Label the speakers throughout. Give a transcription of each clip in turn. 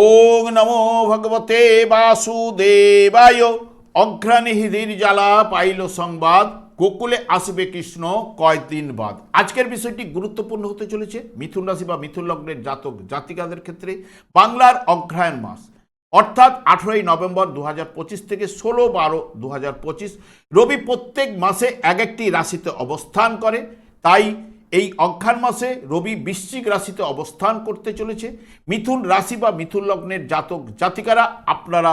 Speaker 1: ওং নমো ভগবতে বাসুদেবায়। অঘ্রাণীহিদির জ্বালা পাইল সংবাদ, গোকুলে আসবে কৃষ্ণ কয়েকদিন বাদ। আজকের বিষয়টি গুরুত্বপূর্ণ হতে চলেছে। মিথুন রাশি বা মিথুন লগ্নের জাতক জাতিকাদের ক্ষেত্রে বাংলার অগ্রহায়ণ মাস। অর্থাৎ আঠেরোই নভেম্বর দু পঁচিশ থেকে ষোলো বারো দু রবি প্রত্যেক মাসে এক একটি রাশিতে অবস্থান করে। তাই এই অঘ্রাণ মাসে রবি বৃশ্চিক রাশিতে অবস্থান করতে চলেছে। মিথুন রাশি বা মিথুন লগ্নের জাতক জাতিকারা, আপনারা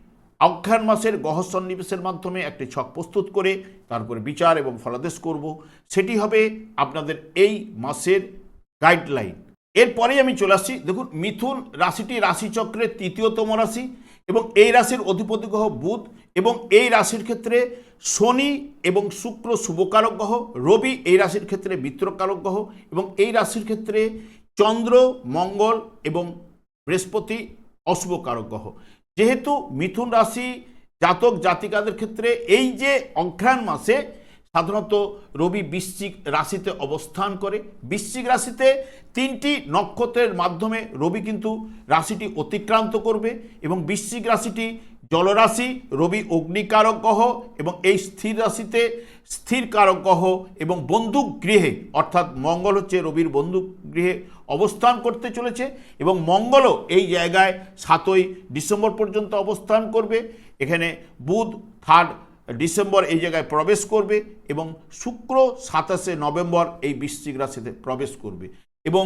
Speaker 1: অজ্ঞান মাসের গহ সন্নিবেশের মাধ্যমে একটি ছক প্রস্তুত করে তারপরে বিচার এবং ফলাদেশ করব। সেটি হবে আপনাদের এই মাসের গাইডলাইন এরপরেই আমি চলে আসছি, দেখুন, মিথুন রাশিটি রাশিচক্রের তৃতীয়তম রাশি এবং এই রাশির অধিপতি গ্রহ বুধ এবং এই রাশির ক্ষেত্রে শনি এবং শুক্র শুভকারক গ্রহ, রবি এই রাশির ক্ষেত্রে মিত্রকারক গ্রহ এবং এই রাশির ক্ষেত্রে চন্দ্র, মঙ্গল এবং বৃহস্পতি অশুভকারক গ্রহ। যেহেতু মিথুন রাশি জাতক জাতিকাদের ক্ষেত্রে এই যে অঘ্রাণ মাসে সাধারণত রবি বৃশ্চিক রাশিতে অবস্থান করে, বৃশ্চিক রাশিতে তিনটি নক্ষত্রের মাধ্যমে রবি কিন্তু রাশিটি অতিক্রান্ত করবে এবং বৃশ্চিক রাশিটি জলরাশি, রবি অগ্নিকারক গ্রহ এবং এই স্থির রাশিতে স্থির কারক গ্রহ এবং বন্দুক গৃহে, অর্থাৎ মঙ্গল হচ্ছে রবির বন্দুক গৃহে অবস্থান করতে চলেছে এবং মঙ্গলও এই জায়গায় সাতই ডিসেম্বর পর্যন্ত অবস্থান করবে। এখানে বুধ, থার্ড ডিসেম্বর এই জায়গায় প্রবেশ করবে এবং শুক্র, সাতাশে নভেম্বর এই বৃশ্চিক রাশিতে প্রবেশ করবে। এবং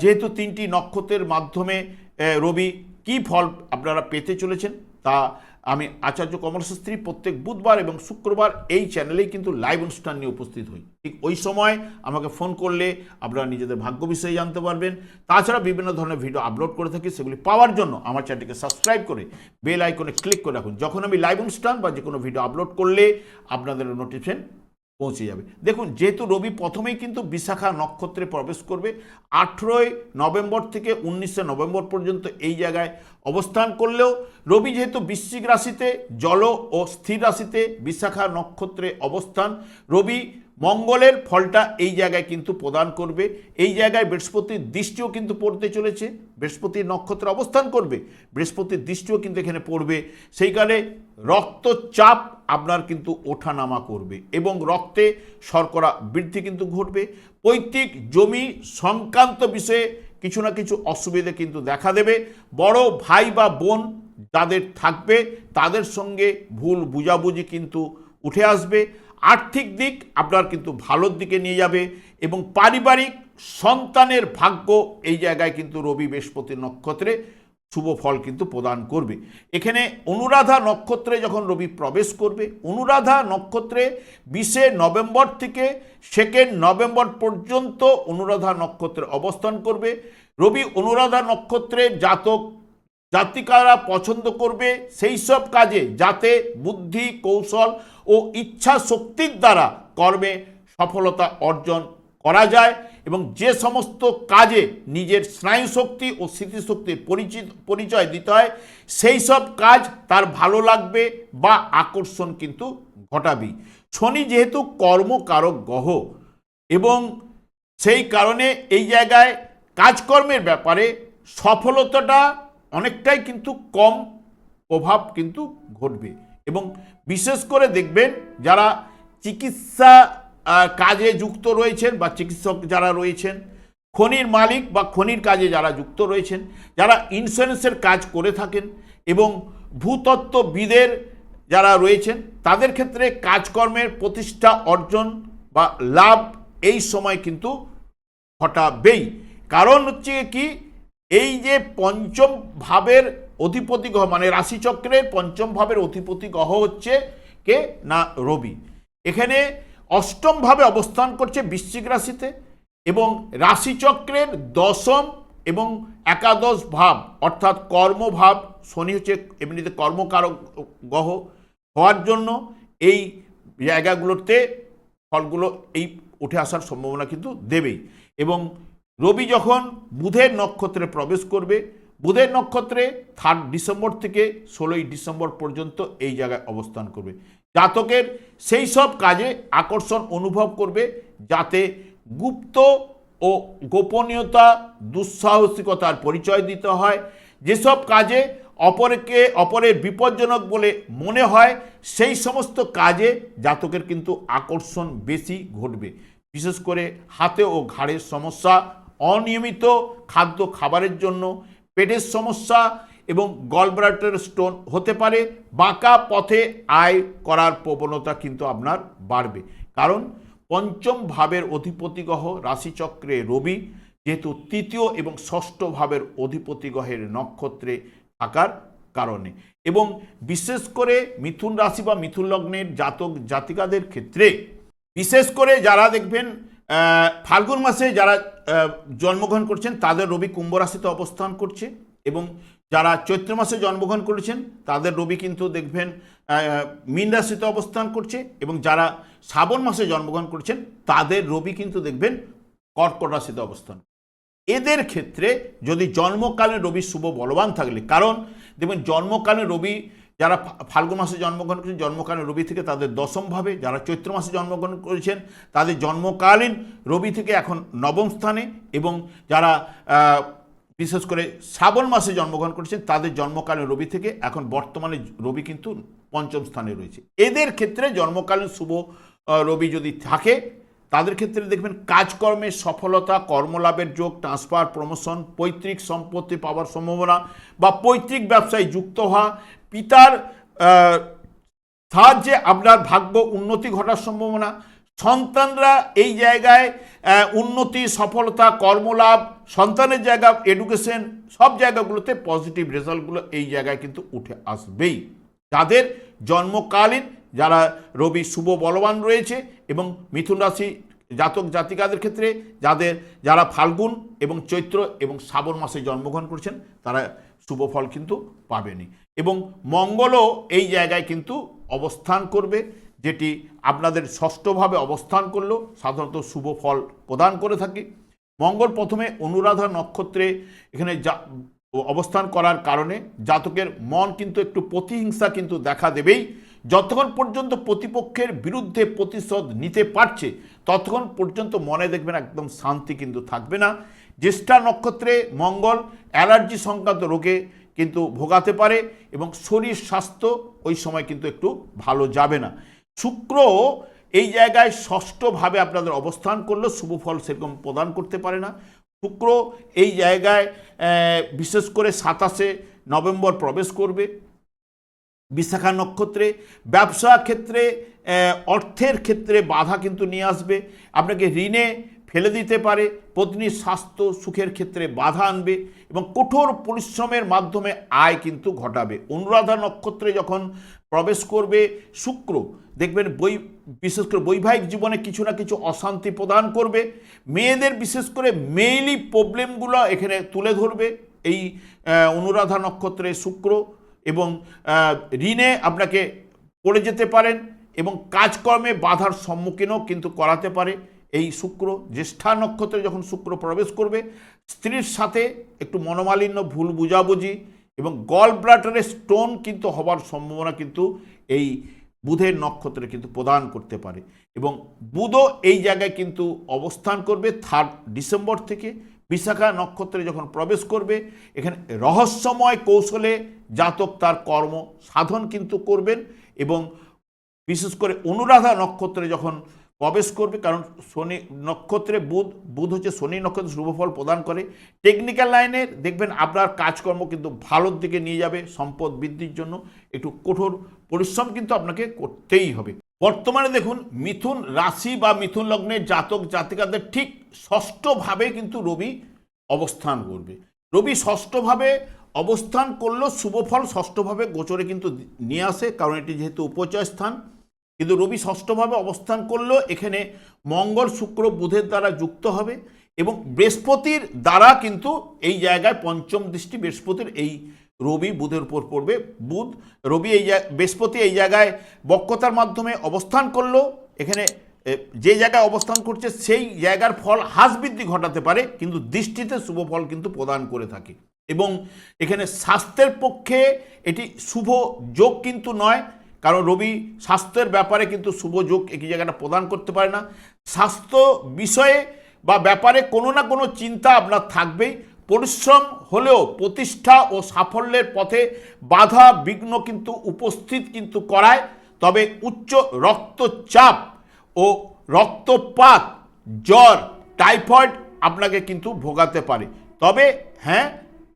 Speaker 1: যেহেতু তিনটি নক্ষত্রের মাধ্যমে রবি কি ফল আপনারা পেতে চলেছেন? তা আমি আচার্য কমলশাস্ত্রী প্রত্যেক বুধবার এবং শুক্রবার এই চ্যানেলেই কিন্তু লাইভ অনুষ্ঠান নিয়ে উপস্থিত হই। ঠিক ওই সময় আমাকে ফোন করলে আপনারা নিজেদের ভাগ্য বিষয়ে জানতে পারবেন। তাছাড়া বিভিন্ন ধরনের ভিডিও আপলোড করে থাকি, সেগুলি পাওয়ার জন্য আমার চ্যানেলটিকে সাবস্ক্রাইব করে বেল আইকনে ক্লিক করে রাখুন। যখন আমি লাইভ অনুষ্ঠান বা যে কোনো ভিডিও আপলোড করলে আপনাদের নোটিফিকেশন পৌঁছে যাবে। দেখুন, যেহেতু রবি প্রথমেই কিন্তু বিশাখা নক্ষত্রে প্রবেশ করবে, আঠেরোই নভেম্বর থেকে উনিশে নভেম্বর পর্যন্ত এই জায়গায় অবস্থান করলেও রবি যেহেতু বৃশ্চিক রাশিতে, জল ও স্থির রাশিতে বিশাখা নক্ষত্রে অবস্থান, রবি মঙ্গলের ফলটা এই জায়গায় কিন্তু প্রদান করবে, এই জায়গায় বৃহস্পতির দৃষ্টিও কিন্তু পড়তে চলেছে, বৃহস্পতির নক্ষত্রে অবস্থান করবে, বৃহস্পতির দৃষ্টিও কিন্তু এখানে পড়বে, সেই কারণে রক্তচাপ আপনার কিন্তু ওঠানামা করবে এবং রক্তে শর্করা বৃদ্ধি কিন্তু ঘটবে। পৈতৃক জমি সংক্রান্ত বিষয়ে কিছু না কিছু অসুবিধে কিন্তু দেখা দেবে। বড় ভাই বা বোন যাদের থাকবে, তাদের সঙ্গে ভুল বুঝাবুঝি কিন্তু উঠে আসবে। আর্থিক দিক আপনার কিন্তু ভালোর দিকে নিয়ে যাবে এবং পারিবারিক সন্তানের ভাগ্য এই জায়গায় কিন্তু রবি বৃহস্পতি নক্ষত্রে শুভ ফল কিন্তু প্রদান করবে। এখানে অনুরাধা নক্ষত্রে যখন রবি প্রবেশ করবে, অনুরাধা নক্ষত্রে বিশে নভেম্বর থেকে সেকেন্ড নভেম্বর পর্যন্ত অনুরাধা নক্ষত্রে অবস্থান করবে। রবি অনুরাধা নক্ষত্রে জাতক জাতিকারা পছন্দ করবে সেই সব কাজে যাতে বুদ্ধি, কৌশল ও ইচ্ছা শক্তির দ্বারা কর্মে সফলতা অর্জন করা যায় এবং যে সমস্ত কাজে নিজের স্নায়ু শক্তি ও স্মৃতিশক্তির পরিচিত, পরিচয় দিতে হয়, সেই সব কাজ তার ভালো লাগবে বা আকর্ষণ কিন্তু ঘটাবি। শনি যেহেতু কর্মকারক গ্রহ এবং সেই কারণে এই জায়গায় কাজকর্মের ব্যাপারে সফলতাটা অনেকটাই কিন্তু কম প্রভাব কিন্তু ঘটবে। এবং বিশেষ করে দেখবেন যারা চিকিৎসা কাজে যুক্ত রয়েছেন বা চিকিৎসক যারা রয়েছেন, খনির মালিক বা খনির কাজে যারা যুক্ত রয়েছেন, যারা ইন্স্যুরেন্সের কাজ করে থাকেন এবং ভূতত্ত্ববিদের যারা রয়েছেন, তাদের ক্ষেত্রে কাজকর্মের প্রতিষ্ঠা, অর্জন বা লাভ এই সময় কিন্তু ঘটাবেই। কারণ হচ্ছে কি এই যে পঞ্চম ভাবের অধিপতি গ্রহ মানে রাশিচক্রের পঞ্চম ভাবের অধিপতি গ্রহ হচ্ছে কে? না, রবি। এখানে অষ্টম ভাবে অবস্থান করছে বৃশ্চিক রাশিতে এবং রাশিচক্রের দশম এবং একাদশ ভাব, অর্থাৎ কর্মভাব, শনি হচ্ছে এমনিতে কর্মকারক গ্রহ হওয়ার জন্য এই জায়গাগুলোতে ফলগুলো এই উঠে আসার সম্ভাবনা কিন্তু দেবেই। এবং রবি যখন বুধের নক্ষত্রে প্রবেশ করবে, বুধের নক্ষত্রে থার্ড ডিসেম্বর থেকে ষোলোই ডিসেম্বর পর্যন্ত এই জায়গায় অবস্থান করবে। জাতকের সেই সব কাজে আকর্ষণ অনুভব করবে যাতে গুপ্ত ও গোপনীয়তা, দুঃসাহসিকতার পরিচয় দিতে হয়। যেসব কাজে অপরকে, অপরের বিপজ্জনক বলে মনে হয়, সেই সমস্ত কাজে জাতকের কিন্তু আকর্ষণ বেশি ঘটবে। বিশেষ করে হাতে ও ঘাড়ের সমস্যা অনিয়মিত খাদ্য খাবারের জন্য পেটের সমস্যা এবং গলব্লাডার স্টোন হতে পারে, বাঁকা পথে আয় করার প্রবণতা কিন্তু আপনার বাড়বে। কারণ পঞ্চম ভাবের অধিপতি গ্রহ রাশিচক্রে রবি, যেহেতু তৃতীয় এবং ষষ্ঠ ভাবের অধিপতি গ্রহের নক্ষত্রে থাকার কারণে। এবং বিশেষ করে মিথুন রাশি বা মিথুন লগ্নের জাতক জাতিকাদের ক্ষেত্রে, বিশেষ করে যারা দেখবেন ফাল্গুন মাসে যারা জন্মগ্রহণ করছেন, তাদের রবি কুম্ভ রাশিতে অবস্থান করছে এবং যারা চৈত্র মাসে জন্মগ্রহণ করেছেন, তাদের রবি কিন্তু দেখবেন মীন রাশিতে অবস্থান করছে এবং যারা শ্রাবণ মাসে জন্মগ্রহণ করেছেন, তাদের রবি কিন্তু দেখবেন কর্কট রাশিতে অবস্থান এদের ক্ষেত্রে যদি জন্মকালে রবি শুভ বলবান থাকলে কারণ দেখবেন জন্মকালে রবি যারা ফাল্গুন মাসে জন্মগ্রহণ করেছেন, জন্মকালীন রবি থেকে তাদের দশমভাবে যারা চৈত্র মাসে জন্মগ্রহণ করেছেন, তাদের জন্মকালীন রবি থেকে এখন নবম স্থানে এবং যারা বিশেষ করে শ্রাবণ মাসে জন্মগ্রহণ করেছেন, তাদের জন্মকালীন রবি থেকে এখন বর্তমানে রবি কিন্তু পঞ্চম স্থানে রয়েছে। এদের ক্ষেত্রে জন্মকালীন শুভ রবি যদি থাকে, তাদের ক্ষেত্রে দেখবেন কাজকর্মে সফলতা, কর্মলাভের যোগ ট্রান্সফার প্রমোশন পৈতৃক সম্পত্তি পাওয়ার সম্ভাবনা বা পৈতৃক ব্যবসায় যুক্ত হওয়া পিতার সাহায্যে আপনার ভাগ্য উন্নতি ঘটার সম্ভাবনা। সন্তানরা এই জায়গায় উন্নতি, সফলতা, কর্মলাভ, সন্তানের জায়গা এডুকেশন সব জায়গাগুলোতে পজিটিভ রেজাল্টগুলো এই জায়গায় কিন্তু উঠে আসবেই। যাদের জন্মকালীন, যারা রবি শুভ বলবান রয়েছে এবং মিথুন রাশি জাতক জাতিকাদের ক্ষেত্রে, যাদের যারা ফাল্গুন এবং চৈত্র এবং শ্রাবণ মাসে জন্মগ্রহণ করছেন, তারা শুভ ফল কিন্তু পাবেনি এবং মঙ্গলও এই জায়গায় কিন্তু অবস্থান করবে, যেটি আপনাদের ষষ্ঠভাবে অবস্থান করলেও সাধারণত শুভ ফল প্রদান করে থাকে। মঙ্গল প্রথমে অনুরাধা নক্ষত্রে এখানে যা অবস্থান করার কারণে জাতকের মন কিন্তু একটু প্রতিহিংসা কিন্তু দেখা দেবেই। যতক্ষণ পর্যন্ত প্রতিপক্ষের বিরুদ্ধে প্রতিশোধ নিতে পারছে, ততক্ষণ পর্যন্ত মনে দেখবেন একদম শান্তি কিন্তু থাকবে না। জ্যেষ্ঠা নক্ষত্রে মঙ্গল, অ্যালার্জি সংক্রান্ত রোগে কিন্তু ভোগাতে পারে এবং শরীর স্বাস্থ্য ওই সময় কিন্তু একটু ভালো যাবে না। শুক্র এই জায়গায় ষষ্ঠভাবে আপনাদের অবস্থান করলেও শুভ ফল সেরকম প্রদান করতে পারে না। শুক্র এই জায়গায় বিশেষ করে সাতাশে নভেম্বর প্রবেশ করবে বিশাখা নক্ষত্রে। ব্যবসা ক্ষেত্রে অর্থের ক্ষেত্রে বাধা কিন্তু নিয়ে আসবে। আপনাকে ঋণে ফেলে দিতে পারে। পত্নীর স্বাস্থ্য সুখের ক্ষেত্রে বাধা আনবে এবং কঠোর পরিশ্রমের মাধ্যমে আয় কিন্তু ঘটাবে। অনুরাধা নক্ষত্রে যখন প্রবেশ করবে, শুক্র দেখবেন বই বিশেষ করে বৈবাহিক জীবনে কিছু না কিছু অশান্তি প্রদান করবে। মেয়েদের বিশেষ করে মেইলি প্রবলেমগুলো এখানে তুলে ধরবে এই অনুরাধা নক্ষত্রে শুক্র এবং ঋণে আপনাকে পড়ে যেতে পারেন এবং কাজকর্মে বাধার সম্মুখীনও কিন্তু করাতে পারে। এই শুক্র জ্যেষ্ঠা নক্ষত্রে যখন শুক্র প্রবেশ করবে, স্ত্রীর সাথে একটু মনোমালিন্য, ভুল বুঝাবুঝি এবং গল ব্লাডারের স্টোন কিন্তু হবার সম্ভাবনা কিন্তু এই বুধের নক্ষত্রে কিন্তু প্রদান করতে পারে এবং বুধও এই জায়গায় কিন্তু অবস্থান করবে থার্ড ডিসেম্বর থেকে। বিশাখা নক্ষত্রে যখন প্রবেশ করবে, এখানে রহস্যময় কৌশলে জাতক তার কর্ম সাধন কিন্তু করবেন এবং বিশেষ করে অনুরাধা নক্ষত্রে যখন প্রবেশ করবে, কারণ শনি নক্ষত্রে বুধ বুধ হচ্ছে শনি নক্ষত্রে শুভফল প্রদান করে। টেকনিক্যাল লাইনে দেখবেন আপনার কাজকর্ম কিন্তু ভালোর দিকে নিয়ে যাবে, সম্পদ বৃদ্ধির জন্য একটু কঠোর পরিশ্রম কিন্তু আপনাকে করতেই হবে। বর্তমানে দেখুন, মিথুন রাশি বা মিথুন লগ্নের জাতক জাতিকাদের ঠিক ষষ্ঠভাবে কিন্তু রবি অবস্থান করবে। রবি ষষ্ঠভাবে অবস্থান করলেও শুভফল ষষ্ঠভাবে গোচরে কিন্তু নিয়ে আসে, কারণ এটি যেহেতু উপচয় স্থান কিন্তু রবি ষষ্ঠভাবে অবস্থান করলেও এখানে মঙ্গল, শুক্র, বুধের দ্বারা যুক্ত হবে এবং বৃহস্পতির দ্বারা কিন্তু এই জায়গায় পঞ্চম দৃষ্টি বৃহস্পতির এই রবি বুধের উপর পড়বে। বুধ, রবি এই বৃহস্পতি এই জায়গায় বক্রতার মাধ্যমে অবস্থান করল এখানে যে জায়গায় অবস্থান করছে সেই জায়গার ফল হ্রাস বৃদ্ধি ঘটাতে পারে, কিন্তু দৃষ্টিতে শুভ ফল কিন্তু প্রদান করে থাকে। এবং এখানে স্বাস্থ্যের পক্ষে এটি শুভ যোগ কিন্তু নয় কারণ রবি স্বাস্থ্যের ব্যাপারে কিন্তু শুভ যোগ একই জায়গাটা প্রদান করতে পারে না। স্বাস্থ্য বিষয়ে বা ব্যাপারে কোনো না কোনো চিন্তা আপনার থাকবেই। পরিশ্রম হলেও প্রতিষ্ঠা ও সাফল্যের পথে বাধা বিঘ্ন কিন্তু উপস্থিত কিন্তু করায়। তবে উচ্চ রক্তচাপ ও রক্তপাত, জ্বর, টাইফয়েড আপনাকে কিন্তু ভোগাতে পারে। তবে হ্যাঁ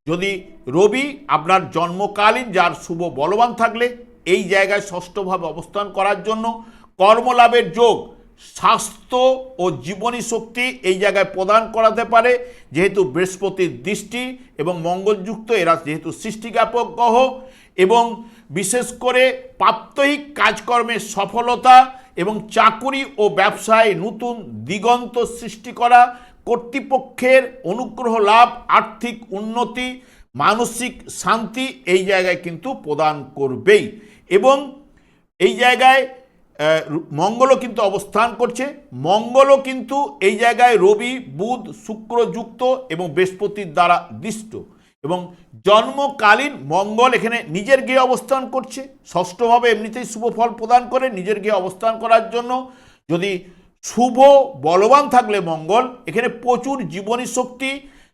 Speaker 1: যদি রবি আপনার জন্মকালীন যার শুভ বলবান থাকলে এই জায়গায় ষষ্ঠভাবে অবস্থান করার জন্য কর্মলাভের যোগ স্বাস্থ্য ও জীবনী শক্তি এই জায়গায় প্রদান করাতে পারে, যেহেতু বৃহস্পতির দৃষ্টি এবং মঙ্গলযুক্ত, এরা যেহেতু সৃষ্টিজ্ঞাপক গ্রহ এবং বিশেষ করে প্রাপ্তহিক কাজকর্মের সফলতা এবং চাকুরি ও ব্যবসায় নতুন দিগন্ত সৃষ্টি করা, কর্তৃপক্ষের অনুগ্রহ লাভ, আর্থিক উন্নতি, মানসিক শান্তি এই জায়গায় কিন্তু প্রদান করবেই। এবং এই জায়গায় মঙ্গলও কিন্তু অবস্থান করছে। মঙ্গলও কিন্তু এই জায়গায় রবি, বুধ, শুক্র যুক্ত এবং বৃহস্পতির দ্বারা দৃষ্ট। এবং জন্মকালীন মঙ্গল এখানে নিজের গৃহে অবস্থান করছে। ষষ্ঠভাবে এমনিতেই শুভ ফল প্রদান করে নিজের গৃহে অবস্থান করার জন্য। যদি শুভ বলবান থাকলে মঙ্গল, এখানে প্রচুর জীবনী শক্তি,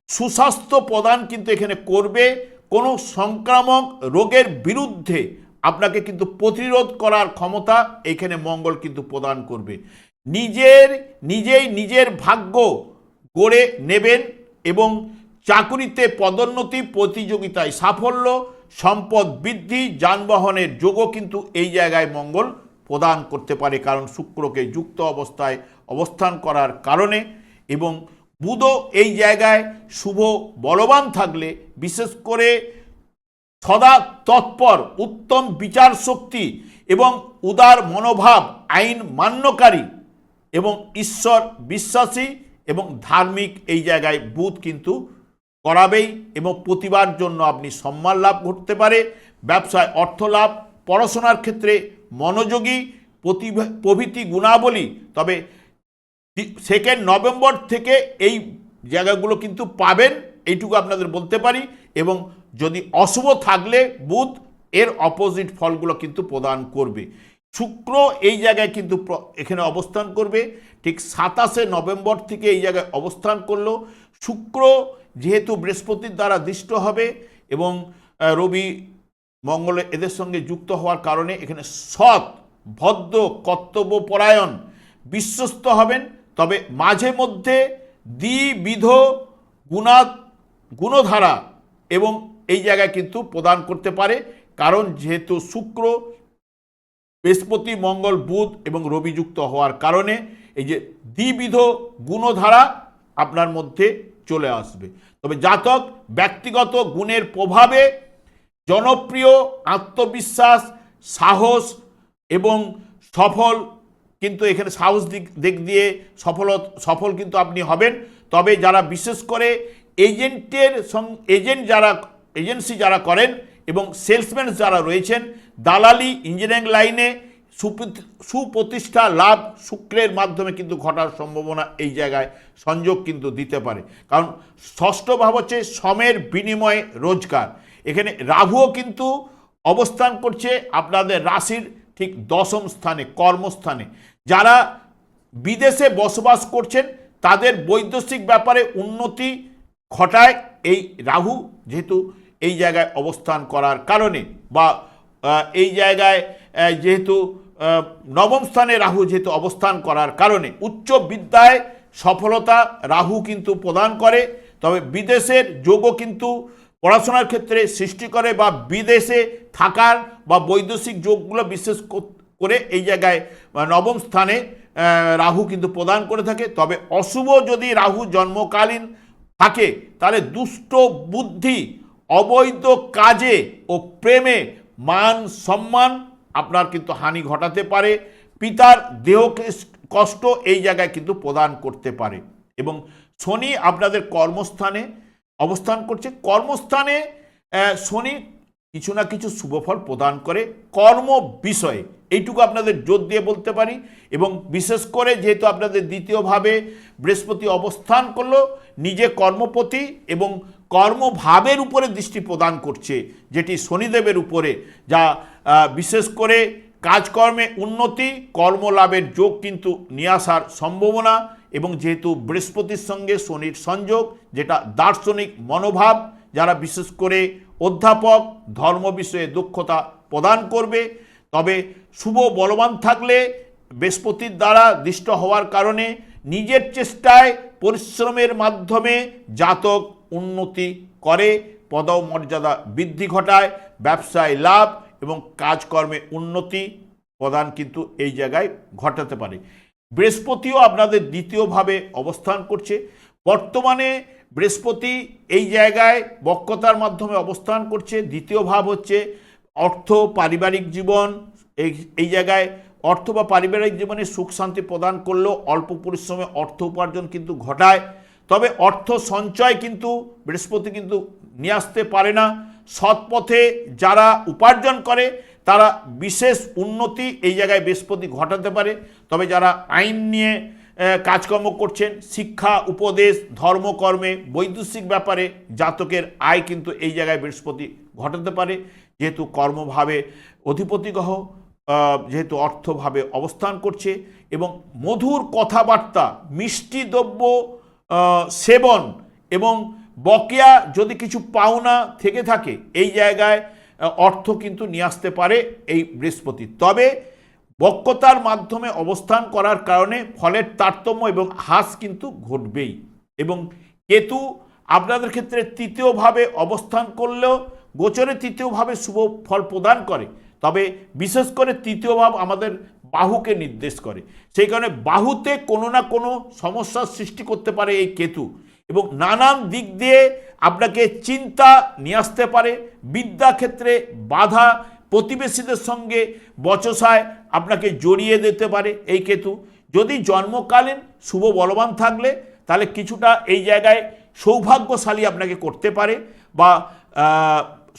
Speaker 1: সুস্বাস্থ্য প্রদান কিন্তু এখানে করবে। কোনো সংক্রামক রোগের বিরুদ্ধে আপনাকে কিন্তু প্রতিরোধ করার ক্ষমতা এখানে মঙ্গল কিন্তু প্রদান করবে। নিজের, নিজেই নিজের ভাগ্য গড়ে নেবেন এবং চাকুরিতে পদোন্নতি, প্রতিযোগিতায় সাফল্য, সম্পদ বৃদ্ধি, যানবাহনের যোগও কিন্তু এই জায়গায় মঙ্গল প্রদান করতে পারে কারণ শুক্রকে যুক্ত অবস্থায় অবস্থান করার কারণে এবং বুধও এই জায়গায় শুভ বলবান থাকলে বিশেষ করে সদা তৎপর, উত্তম বিচার শক্তি এবং উদার মনোভাব, আইন মান্যকারী এবং ঈশ্বর বিশ্বাসী এবং ধার্মিক এই জায়গায় বুধ কিন্তু করাবেই এবং প্রতিবার জন্য আপনি সম্মান লাভ করতে পারে, ব্যবসায় অর্থ লাভ, পড়াশোনার ক্ষেত্রে মনোযোগী, প্রতিভা, প্রভৃতি গুণাবলী। তবে সেকেন্ড নভেম্বর থেকে এই জায়গাগুলো কিন্তু পাবেন, এইটুকু আপনাদের বলতে পারি এবং যদি অশুভ থাকলে বুধ এর অপোজিট ফলগুলো কিন্তু প্রদান করবে। শুক্র এই জায়গায় কিন্তু এখানে অবস্থান করবে। ঠিক সাতাশে নভেম্বর থেকে এই জায়গায় অবস্থান করল। শুক্র যেহেতু বৃহস্পতির দ্বারা দৃষ্ট হবে এবং রবি মঙ্গল এদের সঙ্গে যুক্ত হওয়ার কারণে এখানে সৎ, ভদ্র কর্তব্যপরায়ণ বিশ্বস্ত হবেন। তবে মাঝে মধ্যে দ্বিবিধ গুণা গুণধারা এবং এই জায়গায় কিন্তু প্রদান করতে পারে। কারণ যেহেতু শুক্র, বৃহস্পতি, মঙ্গল, বুধ এবং রবি যুক্ত হওয়ার কারণে এই যে দ্বিবিধ গুণধারা আপনার মধ্যে চলে আসবে। তবে জাতক ব্যক্তিগত গুণের প্রভাবে জনপ্রিয়, আত্মবিশ্বাস, সাহস এবং সফল কিন্তু এখানে সাহস দিক দিক দিয়ে সফল সফল কিন্তু আপনি হবেন। তবে যারা বিশেষ করে এজেন্টের সং- এজেন্ট যারা এজেন্সি যারা করেন এবং সেলসম্যান যারা রয়েছেন, দালালি, ইঞ্জিনিয়ারিং লাইনে সুপ্রতি- সুপ্রতিষ্ঠা লাভ শুক্রের মাধ্যমে কিন্তু ঘটার সম্ভাবনা এই জায়গায় সংযোগ কিন্তু দিতে পারে। কারণ ষষ্ঠ ভাব হচ্ছে সমের বিনিময়ে রোজগার। এখানে রাহুও কিন্তু অবস্থান করছে আপনাদের রাশির ঠিক দশম স্থানে, কর্মস্থানে। যারা বিদেশে বসবাস করছেন, তাদের বৈদেশিক ব্যাপারে উন্নতি ঘটায় এই রাহু, যেহেতু এই জায়গায় অবস্থান করার কারণে বা এই জায়গায় যেহেতু নবম স্থানে রাহু যেহেতু অবস্থান করার কারণে উচ্চ বিদ্যায় সফলতা রাহু কিন্তু প্রদান করে, তবে বিদেশের যোগও কিন্তু পড়াশোনার ক্ষেত্রে সৃষ্টি করে বা বিদেশে থাকার বা বৈদেশিক যোগগুলো বিশেষ কর- এই জায়গায় নবম স্থানে রাহু কিন্তু প্রদান করে থাকে। তবে অশুভ যদি রাহু জন্মকালীন থাকে, তাহলে দুষ্ট বুদ্ধি অবৈধ কাজে ও প্রেমে মান সম্মান আপনার কিন্তু হানি ঘটাতে পারে, পিতার দেহ কষ্ট এই জায়গায় কিন্তু প্রদান করতে পারে। এবং শনি আপনাদের কর্মস্থানে অবস্থান করছে। কর্মস্থানে শনি কিছু না কিছু শুভফল প্রদান করে। কর্ম বিষয়ে এইটুকু আপনাদের জোর দিয়ে বলতে পারি। এবং বিশেষ করে যেহেতু আপনাদের দ্বিতীয়ভাবে বৃহস্পতি অবস্থান করল, নিজে কর্মপতি এবং কর্মভাবের উপরে দৃষ্টি প্রদান করছে, যেটি শনিদেবের উপরে, যা বিশেষ করে কাজকর্মে উন্নতি, কর্মলাভের যোগ কিন্তু নিয়ে আসার সম্ভাবনা এবং যেহেতু বৃহস্পতির সঙ্গে শনির সংযোগ, যেটা দার্শনিক মনোভাব, যারা বিশেষ করে অধ্যাপক, ধর্ম বিষয়ে দক্ষতা প্রদান করবে, তবে শুভ বলবান থাকলে বৃহস্পতির দ্বারা দৃষ্ট হওয়ার কারণে নিজের চেষ্টায় পরিশ্রমের মাধ্যমে জাতক উন্নতি করে, পদমর্যাদা বৃদ্ধি ঘটায়, ব্যবসায় লাভ এবং কাজকর্মে উন্নতি প্রদান কিন্তু এই জায়গায় ঘটাতে পারে। বৃহস্পতিও আপনাদের দ্বিতীয়ভাবে অবস্থান করছে। বর্তমানে বৃহস্পতি এই জায়গায় বক্রতার মাধ্যমে অবস্থান করছে। দ্বিতীয় ভাব হচ্ছে অর্থ, পারিবারিক জীবন, এই এই জায়গায় অর্থ বা পারিবারিক জীবনে সুখ শান্তি প্রদান করলেও অল্প পরিশ্রমে অর্থ উপার্জন কিন্তু ঘটায়। তবে অর্থ সঞ্চয় কিন্তু বৃহস্পতি কিন্তু নিয়ে আসতে পারে না। সৎ পথে যারা উপার্জন করে, তারা বিশেষ উন্নতি এই জায়গায় বৃহস্পতি ঘটাতে পারে। তবে যারা আইন নিয়ে কাজকর্ম করছেন, শিক্ষা, উপদেশ, ধর্মকর্মে, বৈদেশিক ব্যাপারে জাতকের আয় কিন্তু এই জায়গায় বৃহস্পতি ঘটাতে পারে। যেহেতু কর্মভাবে অধিপতি গ্রহ যেহেতু অর্থভাবে অবস্থান করছে এবং মধুর কথাবার্তা, মিষ্টি দ্রব্য সেবন এবং বকেয়া যদি কিছু পাওনা থেকে থাকে, এই জায়গায় অর্থ কিন্তু নিয়ে আসতে পারে এই বৃহস্পতি। তবে বক্রতার মাধ্যমে অবস্থান করার কারণে ফলের তারতম্য এবং হ্রাস কিন্তু ঘটবেই। এবং কেতু আপনাদের ক্ষেত্রে তৃতীয়ভাবে অবস্থান করলেও গোচরে তৃতীয়ভাবে শুভ ফল প্রদান করে। তবে বিশেষ করে তৃতীয় ভাব আমাদের বাহুকে নির্দেশ করে। সেই কারণে বাহুতে কোনো না কোনো সমস্যার সৃষ্টি করতে পারে এই কেতু এবং নানান দিক দিয়ে আপনাকে চিন্তা নিয়ে আসতে পারে। বিদ্যা ক্ষেত্রে বাধা প্রতিবেশীদের সঙ্গে বচসায় আপনাকে জড়িয়ে দিতে পারে এই কেতু। যদি জন্মকালীন শুভ বলবান থাকলে তাহলে কিছুটা এই জায়গায় সৌভাগ্যশালী আপনাকে করতে পারে বা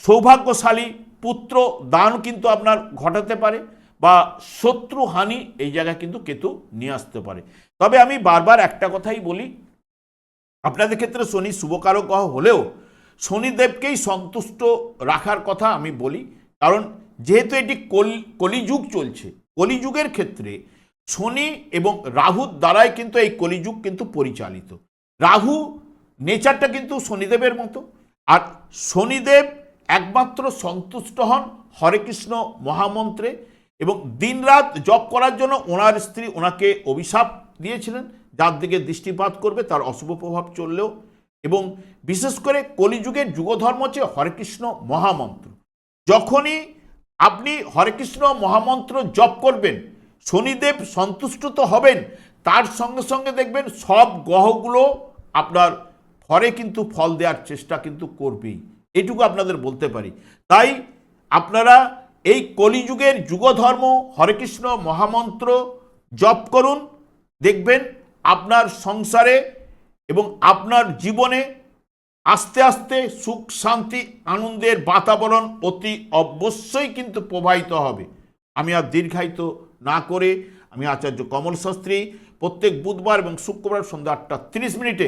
Speaker 1: সৌভাগ্যশালী পুত্র দান কিন্তু আপনার ঘটাতে পারে। বা শত্রু হানি এই জায়গায় কিন্তু কেতু নিয়ে আসতে পারে। তবে আমি বারবার একটা কথাই বলি, আপনাদের ক্ষেত্রে শনি শুভকারক হলেও শনিদেবকেই সন্তুষ্ট রাখার কথা আমি বলি, কারণ যেহেতু এটি কলি, কলিযুগ চলছে, কলিযুগের ক্ষেত্রে শনি এবং রাহুর দ্বারাই কিন্তু এই কলিযুগ কিন্তু পরিচালিত। রাহু নেচারটা কিন্তু শনিদেবের মতো, আর শনিদেব একমাত্র সন্তুষ্ট হন হরে কৃষ্ণ মহামন্ত্রে এবং দিনরাত জপ করার জন্য ওনার স্ত্রী ওনাকে অভিশাপ দিয়েছিলেন, যার দিকে দৃষ্টিপাত করবে, তার অশুভ প্রভাব চললেও। এবং বিশেষ করে কলিযুগের যুগধর্ম হচ্ছে হরেকৃষ্ণ মহামন্ত্র। যখনই আপনি হরে কৃষ্ণ মহামন্ত্র জপ করবেন, শনিদেব সন্তুষ্ট তো হবেন, তার সঙ্গে সঙ্গে দেখবেন সব গ্রহগুলো আপনার ফরে কিন্তু ফল দেওয়ার চেষ্টা কিন্তু করবেই। এটুকু আপনাদের বলতে পারি। তাই আপনারা এই কলিযুগের যুগধর্ম হরেকৃষ্ণ মহামন্ত্র জপ করুন, দেখবেন আপনার সংসারে এবং আপনার জীবনে আস্তে আস্তে সুখ, শান্তি, আনন্দের বাতাবরণ অতি অবশ্যই কিন্তু প্রবাহিত হবে। আমি আর দীর্ঘায়িত না করে আমি আচার্য কমল শাস্ত্রী প্রত্যেক বুধবার এবং শুক্রবার সন্ধ্যা আটটা তিরিশ মিনিটে